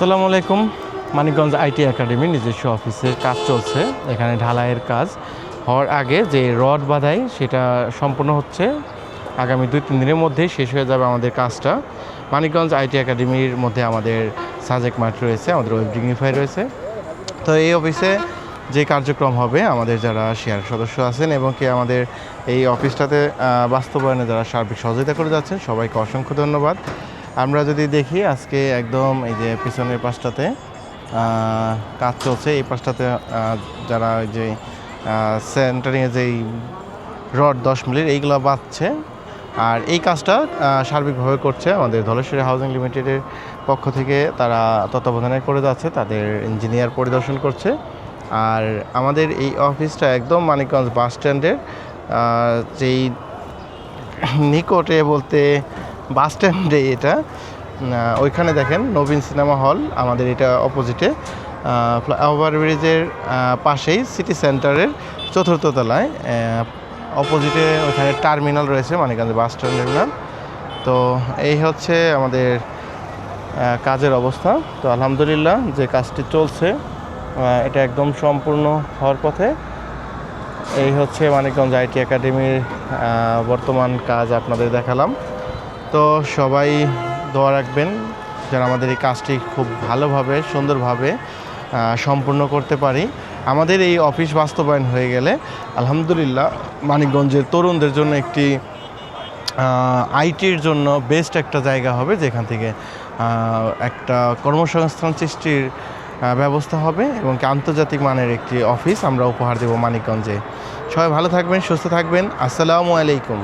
আসসালামু আলাইকুম। Manikganj IT academy নিজস্ব অফিসে কাজ চলছে। এখানে ঢালাইয়ের কাজ হওয়ার আগে যে রড বাঁধাই সেটা সম্পূর্ণ হচ্ছে, আগামী দুই তিন দিনের মধ্যেই শেষ হয়ে যাবে আমাদের কাজটা। মানিকগঞ্জ আইটি একাডেমির মধ্যে আমাদের সাজেক মাঠ রয়েছে, আমাদের ওয়েব ডিগনিফাই রয়েছে। তো এই অফিসে যে কার্যক্রম হবে, আমাদের যারা শেয়ার সদস্য আছেন এবং কি আমাদের এই অফিসটাতে বাস্তবায়নে যারা সার্বিক সহযোগিতা করে যাচ্ছেন, সবাইকে অসংখ্য ধন্যবাদ। আমরা যদি দেখি, আজকে একদম এই যে পিছনের পাশটাতে কাজ চলছে। এই পাশটাতে যারা ওই যে সেন্টারিংয়ে যেই রড দশ মিলির, এইগুলো বাঁচছে আর এই কাজটা সার্বিকভাবে করছে আমাদের ধলেশ্বরী হাউজিং লিমিটেডের পক্ষ থেকে। তারা তত্ত্বাবধানে করে যাচ্ছে, তাদের ইঞ্জিনিয়ার পরিদর্শন করছে। আর আমাদের এই অফিসটা একদম মানিকগঞ্জ বাস স্ট্যান্ডের যেই নিকটে বলতে বাস স্ট্যান্ডে এটা ওইখানে দেখেন নবীন সিনেমা হল, আমাদের এটা অপোজিটে ওভার ব্রিজের পাশেই সিটি সেন্টারের চতুর্থ তলায় অপোজিটে ওখানে টার্মিনাল রয়েছে, মানিকগঞ্জ বাস টার্মিনাল তো এই হচ্ছে আমাদের কাজের অবস্থা। তো আলহামদুলিল্লাহ যে কাজটি চলছে এটা একদম সম্পূর্ণ হওয়ার পথে। এই হচ্ছে মানিকগঞ্জ আইটি একাডেমির বর্তমান কাজ আপনাদের দেখালাম। তো সবাই দোয়া রাখবেন যেন আমাদের এই কাজটি খুব ভালোভাবে, সুন্দরভাবে সম্পূর্ণ করতে পারি। আমাদের এই অফিস বাস্তবায়ন হয়ে গেলে আলহামদুলিল্লাহ মানিকগঞ্জের তরুণদের জন্য একটি আইটির জন্য বেস্ট একটা জায়গা হবে, যেখান থেকে একটা কর্মসংস্থান সৃষ্টির ব্যবস্থা হবে এবং আন্তর্জাতিক মানের একটি অফিস আমরা উপহার দেব মানিকগঞ্জে। সবাই ভালো থাকবেন, সুস্থ থাকবেন। আসসালামু আলাইকুম।